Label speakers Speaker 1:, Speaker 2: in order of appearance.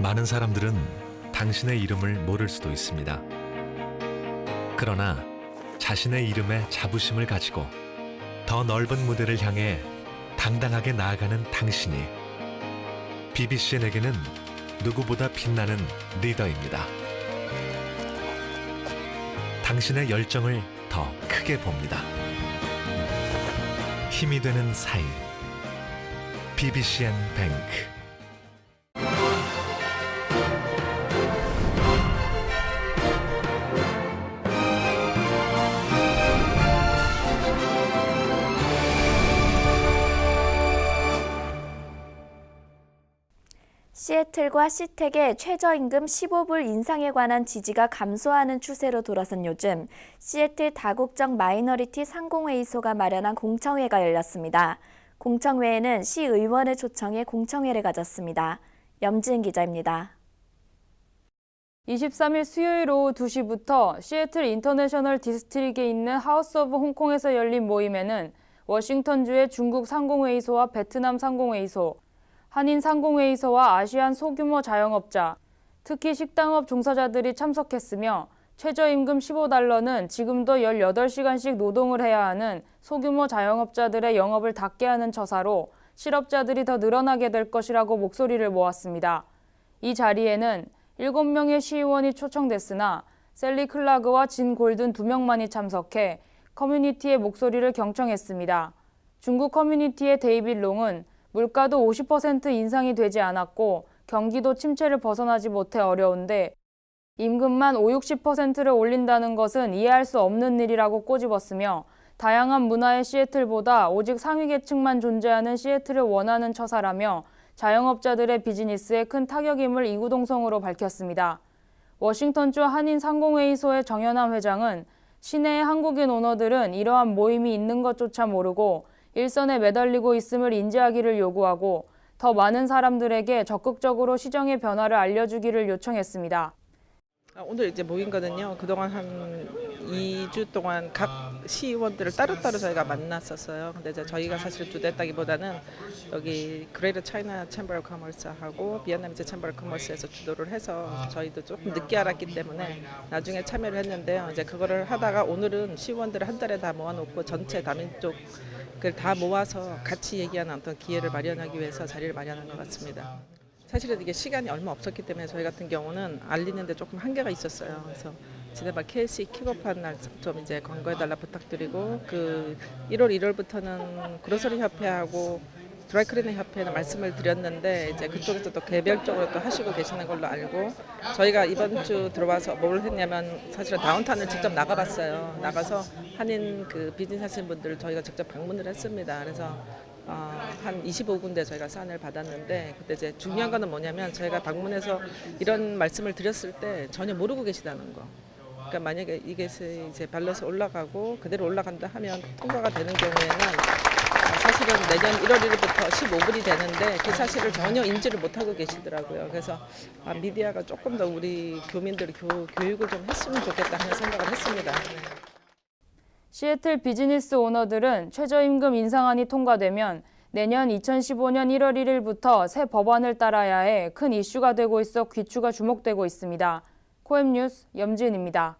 Speaker 1: 많은 사람들은 당신의 이름을 모를 수도 있습니다. 그러나 자신의 이름에 자부심을 가지고 더 넓은 무대를 향해 당당하게 나아가는 당신이 BBCN에게는 누구보다 빛나는 리더입니다. 당신의 열정을 더 크게 봅니다. 힘이 되는 사이 BBCN 뱅크
Speaker 2: 시애틀과 시택의 최저임금 15불 인상에 관한 지지가 감소하는 추세로 돌아선 요즘 시애틀 다국적 마이너리티 상공회의소가 마련한 공청회가 열렸습니다. 공청회에는 시의원을 초청해 공청회를 가졌습니다. 염지은 기자입니다.
Speaker 3: 23일 수요일 오후 2시부터 시애틀 인터내셔널 디스트릭에 있는 하우스 오브 홍콩에서 열린 모임에는 워싱턴주의 중국 상공회의소와 베트남 상공회의소, 한인 상공회의소와 아시안 소규모 자영업자, 특히 식당업 종사자들이 참석했으며 최저임금 15달러는 지금도 18시간씩 노동을 해야 하는 소규모 자영업자들의 영업을 닫게 하는 처사로 실업자들이 더 늘어나게 될 것이라고 목소리를 모았습니다. 이 자리에는 7명의 시의원이 초청됐으나 셀리 클라그와 진 골든 2명만이 참석해 커뮤니티의 목소리를 경청했습니다. 중국 커뮤니티의 데이빗 롱은 물가도 50% 인상이 되지 않았고 경기도 침체를 벗어나지 못해 어려운데 임금만 5, 60%를 올린다는 것은 이해할 수 없는 일이라고 꼬집었으며 다양한 문화의 시애틀보다 오직 상위 계층만 존재하는 시애틀을 원하는 처사라며 자영업자들의 비즈니스에 큰 타격임을 이구동성으로 밝혔습니다. 워싱턴주 한인 상공회의소의 정현함 회장은 시내의 한국인 오너들은 이러한 모임이 있는 것조차 모르고 일선에 매달리고 있음을 인지하기를 요구하고 더 많은 사람들에게 적극적으로 시정의 변화를 알려주기를 요청했습니다.
Speaker 4: 아, 오늘 이제 모인 거는요. 그동안 한 2주 동안 각 시의원들을 따로따로 저희가 만났었어요. 근데 이제 저희가 사실 주도했다기보다는 여기 그레이터 차이나 챔버 오브 커머스하고 비엔남제 챔버 오브 커머스에서 주도를 해서 저희도 조금 늦게 알았기 때문에 나중에 참여를 했는데요. 이제 그거를 하다가 오늘은 시의원들을 한 달에 다 모아놓고 전체 다민족 그걸 다 모아서 같이 얘기하는 어떤 기회를 마련하기 위해서 자리를 마련한 것 같습니다. 사실은 이게 시간이 얼마 없었기 때문에 저희 같은 경우는 알리는데 조금 한계가 있었어요. 그래서 지난번 KLC 킥오프한 날 좀 이제 권고해달라 부탁드리고 그 1월 1월부터는 그로서리 협회하고 드라이클리닝 협회는 말씀을 드렸는데 이제 그쪽에서 또 개별적으로 또 하시고 계시는 걸로 알고 저희가 이번 주 들어와서 뭘 했냐면 사실은 다운타운을 직접 나가봤어요. 나가서 한인 그 비즈니스 하시는 분들을 저희가 직접 방문을 했습니다. 그래서 어, 한 25군데 저희가 사안을 받았는데 그때 이제 중요한 거는 뭐냐면 저희가 방문해서 이런 말씀을 드렸을 때 전혀 모르고 계시다는 거. 그러니까 만약에 이게 이제 발로서 올라가고 그대로 올라간다 하면 통과가 되는 경우에는 어, 사실은 내년 1월 1일부터 15불이 되는데 그 사실을 전혀 인지를 못하고 계시더라고요. 그래서 아, 미디어가 조금 더 우리 교민들 교, 교육을 좀 했으면 좋겠다 하는 생각을 했습니다.
Speaker 3: 시애틀 비즈니스 오너들은 최저임금 인상안이 통과되면 내년 2015년 1월 1일부터 새 법안을 따라야 해 큰 이슈가 되고 있어 귀추가 주목되고 있습니다. 코엠 뉴스 염지은입니다.